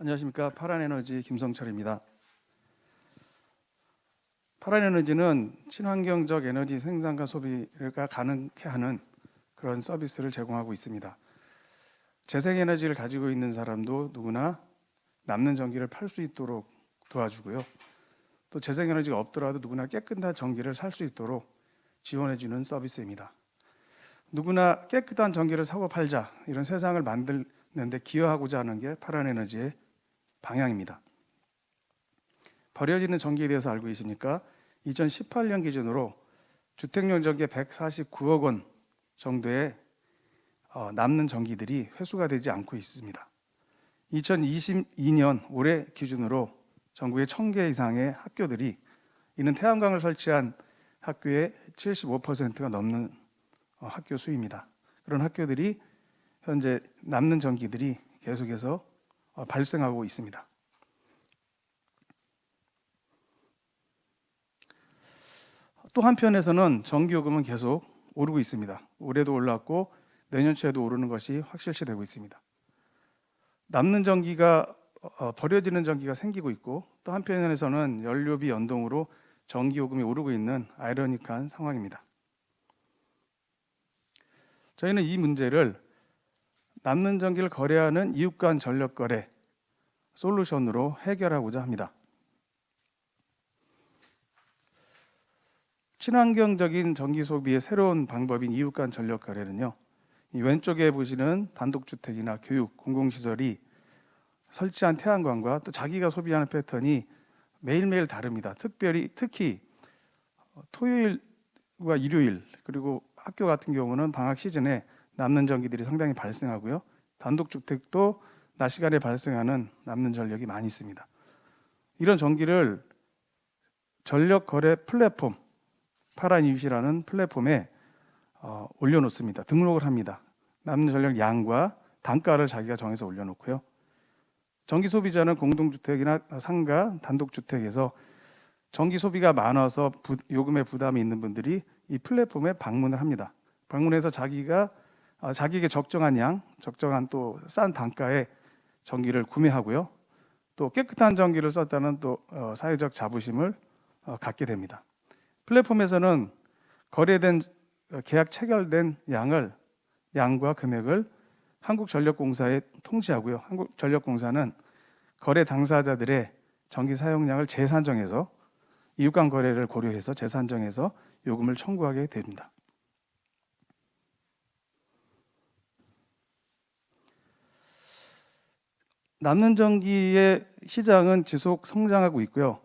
안녕하십니까 파란 에너지 김성철입니다. 파란 에너지는 친환경적 에너지 생산과 소비가 가능케 하는 그런 서비스를 제공하고 있습니다. 재생 에너지를 가지고 있는 사람도 누구나 남는 전기를 팔 수 있도록 도와주고요. 또 재생 에너지가 없더라도 누구나 깨끗한 전기를 살 수 있도록 지원해 주는 서비스입니다. 누구나 깨끗한 전기를 사고 팔자 이런 세상을 만드는데 기여하고자 하는 게 파란 에너지의 방향입니다. 버려지는 전기에 대해서 알고 계십니까? 2018년 기준으로 주택용 전기 149억 원 정도의 어, 남는 전기들이 회수가 되지 않고 있습니다. 2022년 올해 기준으로 전국에 1000개 이상의 학교들이 이는 태양광을 설치한 학교의 75%가 넘는 어, 학교 수입니다. 그런 학교들이 현재 남는 전기들이 계속해서 어, 발생하고 있습니다. 또 한편에서는 전기요금은 계속 오르고 있습니다. 올해도 올랐고 내년치에도 오르는 것이 확실시 되고 있습니다. 남는 전기가 어, 버려지는 전기가 생기고 있고 또 한편에서는 연료비 연동으로 전기요금이 오르고 있는 아이러니한 상황입니다. 저희는 이 문제를 남는 전기를 거래하는 이웃 간 전력 거래 솔루션으로 해결하고자 합니다. 친환경적인 전기 소비의 새로운 방법인 이웃 간 전력 거래는요. 이 왼쪽에 보시는 단독주택이나 교육, 공공시설이 설치한 태양광과 또 자기가 소비하는 패턴이 매일매일 다릅니다. 특별히 특히 토요일과 일요일 그리고 학교 같은 경우는 방학 시즌에 남는 전기들이 상당히 발생하고요. 단독주택도 낮 시간에 발생하는 남는 전력이 많이 있습니다. 이런 전기를 전력 거래 플랫폼 파란 이웃이라는 플랫폼에 어, 올려놓습니다. 등록을 합니다. 남는 전력 양과 단가를 자기가 정해서 올려놓고요. 전기 소비자는 공동주택이나 상가, 단독주택에서 전기 소비가 많아서 부, 요금의 부담이 있는 분들이 이 플랫폼에 방문을 합니다. 방문해서 자기가 어, 자기에게 적정한 양, 적정한 또 싼 단가에 전기를 구매하고요. 또 깨끗한 전기를 썼다는 또 어, 사회적 자부심을 어, 갖게 됩니다. 플랫폼에서는 거래된 어, 계약 체결된 양을 양과 금액을 한국전력공사에 통지하고요. 한국전력공사는 거래 당사자들의 전기 사용량을 재산정해서 이웃 간 거래를 고려해서 재산정해서 요금을 청구하게 됩니다. 남는 전기의 시장은 지속 성장하고 있고요.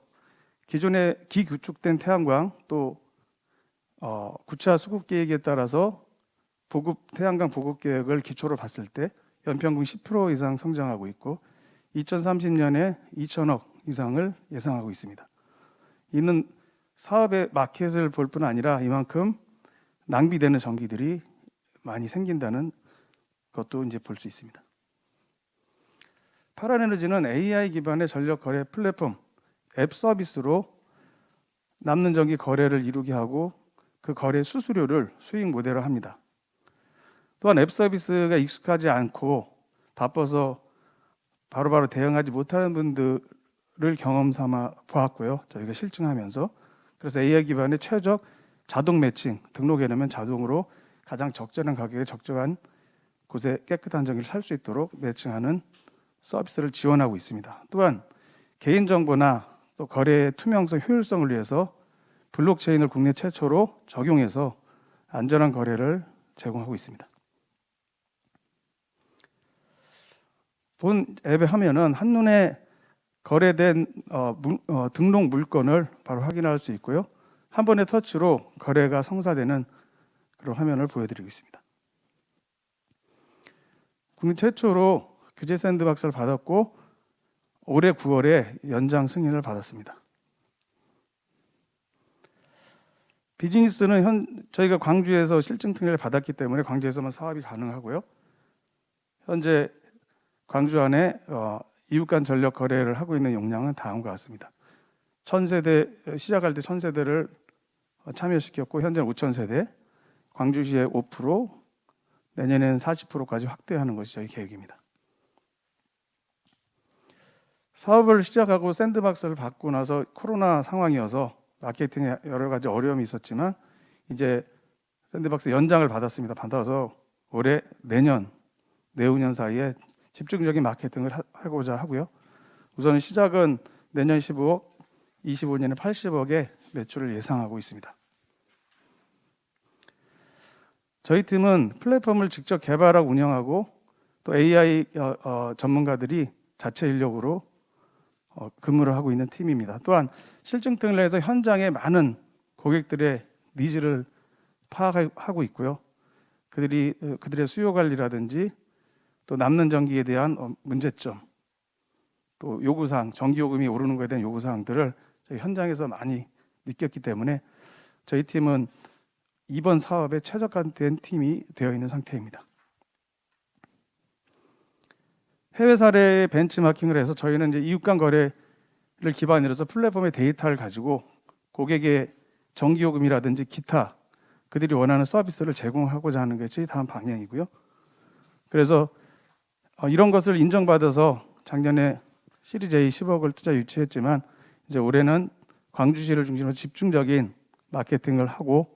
기존의 기규축된 태양광 또 어, 구차 수급 계획에 따라서 보급 태양광 보급 계획을 기초로 봤을 때 연평균 10% 이상 성장하고 있고 2030년에 2천억 이상을 예상하고 있습니다. 이는 사업의 마켓을 볼 뿐 아니라 이만큼 낭비되는 전기들이 많이 생긴다는 것도 이제 볼 수 있습니다. 파란에너지는 AI 기반의 전력 거래 플랫폼 앱 서비스로 남는 전기 거래를 이루게 하고 그 거래 수수료를 수익 모델로 합니다. 또한 앱 서비스가 익숙하지 않고 바빠서 바로바로 대응하지 못하는 분들을 경험 삼아 보았고요. 저희가 실증하면서 그래서 AI 기반의 최적 자동 매칭 등록해 놓으면 자동으로 가장 적절한 가격에 적정한 곳에 깨끗한 전기를 살 수 있도록 매칭하는 서비스를 지원하고 있습니다. 또한 개인 정보나 또 거래의 투명성, 효율성을 위해서 블록체인을 국내 최초로 적용해서 안전한 거래를 제공하고 있습니다. 본 앱에 하면은 한눈에 거래된 어, 물, 어, 등록 물건을 바로 확인할 수 있고요. 한 번의 터치로 거래가 성사되는 그런 화면을 보여드리고 있습니다. 국내 최초로 규제 샌드박스를 받았고 올해 9월에 연장 승인을 받았습니다. 비즈니스는 현 저희가 광주에서 실증 특례를 받았기 때문에 광주에서만 사업이 가능하고요. 현재 광주 안에 어, 이웃 간 전력 거래를 하고 있는 용량은 다음과 같습니다. 천 세대 시작할 때 천 세대를 참여시켰고 현재는 5천 세대, 광주시에 5%, 내년에는 40%까지 확대하는 것이 저희 계획입니다. 사업을 시작하고 샌드박스를 받고 나서 코로나 상황이어서 마케팅에 여러 가지 어려움이 있었지만 이제 샌드박스 연장을 받았습니다. 받아서 올해 내년 내후년 사이에 집중적인 마케팅을 하- 하고자 하고요. 우선 시작은 내년 15억, 25년에 80억의 매출을 예상하고 있습니다. 저희 팀은 플랫폼을 직접 개발하고 운영하고 또 AI 어, 어, 전문가들이 자체 인력으로 어, 근무를 하고 있는 팀입니다. 또한 실증 등을 해서 현장에 많은 고객들의 니즈를 파악하고 있고요. 그들이 어, 그들의 수요 관리라든지 또 남는 전기에 대한 어, 문제점, 또 요구 사항, 전기 요금이 오르는 것에 대한 요구 사항들을 저희 현장에서 많이 느꼈기 때문에 저희 팀은 이번 사업에 최적화된 팀이 되어 있는 상태입니다. 해외 사례 벤치마킹을 해서 저희는 이제 이웃 간 거래를 기반으로 해서 플랫폼의 데이터를 가지고 고객의 전기요금이라든지 기타 그들이 원하는 서비스를 제공하고자 하는 것이 다음 방향이고요. 그래서 어, 이런 것을 인정받아서 작년에 시리즈 A 10억을 투자 유치했지만 이제 올해는 광주시를 중심으로 집중적인 마케팅을 하고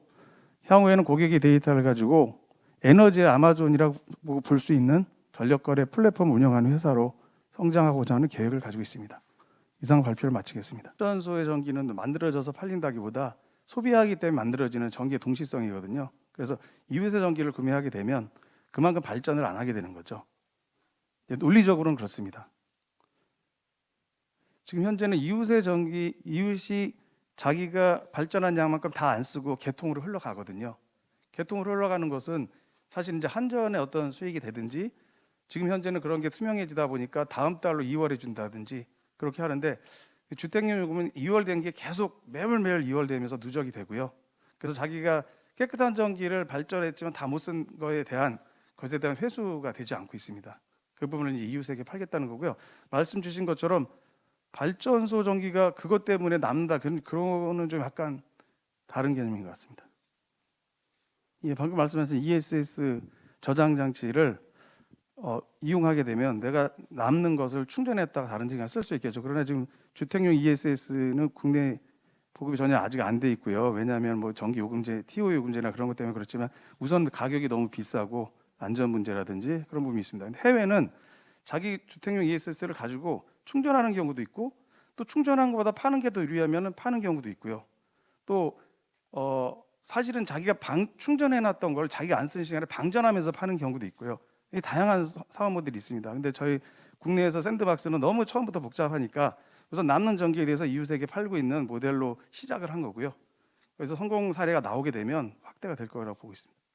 향후에는 고객의 데이터를 가지고 에너지의 아마존이라고 볼 수 있는 전력거래 플랫폼 운영하는 회사로 성장하고자 하는 계획을 가지고 있습니다. 이상 발표를 마치겠습니다. 전소의 전기는 만들어져서 팔린다기보다 소비하기 때문에 만들어지는 전기의 동시성이거든요. 그래서 이웃의 전기를 구매하게 되면 그만큼 발전을 안 하게 되는 거죠. 논리적으로는 그렇습니다. 지금 현재는 이웃의 전기, 이웃이 자기가 발전한 양만큼 다 안 쓰고 개통으로 흘러가거든요. 개통으로 흘러가는 것은 사실 이제 한전의 어떤 수익이 되든지 지금 현재는 그런 게 투명해지다 보니까 다음 달로 2월에 준다든지 그렇게 하는데 주택용 요금은 2월 된 게 계속 매월 매월 2월 되면서 누적이 되고요. 그래서 자기가 깨끗한 전기를 발전했지만 다 못 쓴 거에 대한 것에 대한 회수가 되지 않고 있습니다. 그 부분을 이제 이웃에게 팔겠다는 거고요. 말씀 주신 것처럼 발전소 전기가 그것 때문에 남는다. 그런 그거는 좀 약간 다른 개념인 것 같습니다. 예, 방금 말씀하신 ESS 저장 장치를 어, 이용하게 되면 내가 남는 것을 충전했다가 다른 지가 쓸수 있겠죠. 그러나 지금 주택용 ESS는 국내 보급이 전혀 아직 안 돼 있고요. 왜냐하면 뭐 전기 요금제, TO 요금제나 그런 것 때문에 그렇지만 우선 가격이 너무 비싸고 안전 문제라든지 그런 부분이 있습니다. 해외는 자기 주택용 ESS를 가지고 충전하는 경우도 있고 또 충전한 것보다 파는 게 더 유리하면 파는 경우도 있고요. 또 어, 사실은 자기가 방, 충전해놨던 걸 자기가 안 쓰는 시간에 방전하면서 파는 경우도 있고요. 이 다양한 사- 사업 모델이 있습니다. 근데 저희 국내에서 샌드박스는 너무 처음부터 복잡하니까 우선 남는 전기에 대해서 이웃에게 팔고 있는 모델로 시작을 한 거고요. 그래서 성공 사례가 나오게 되면 확대가 될 거라고 보고 있습니다.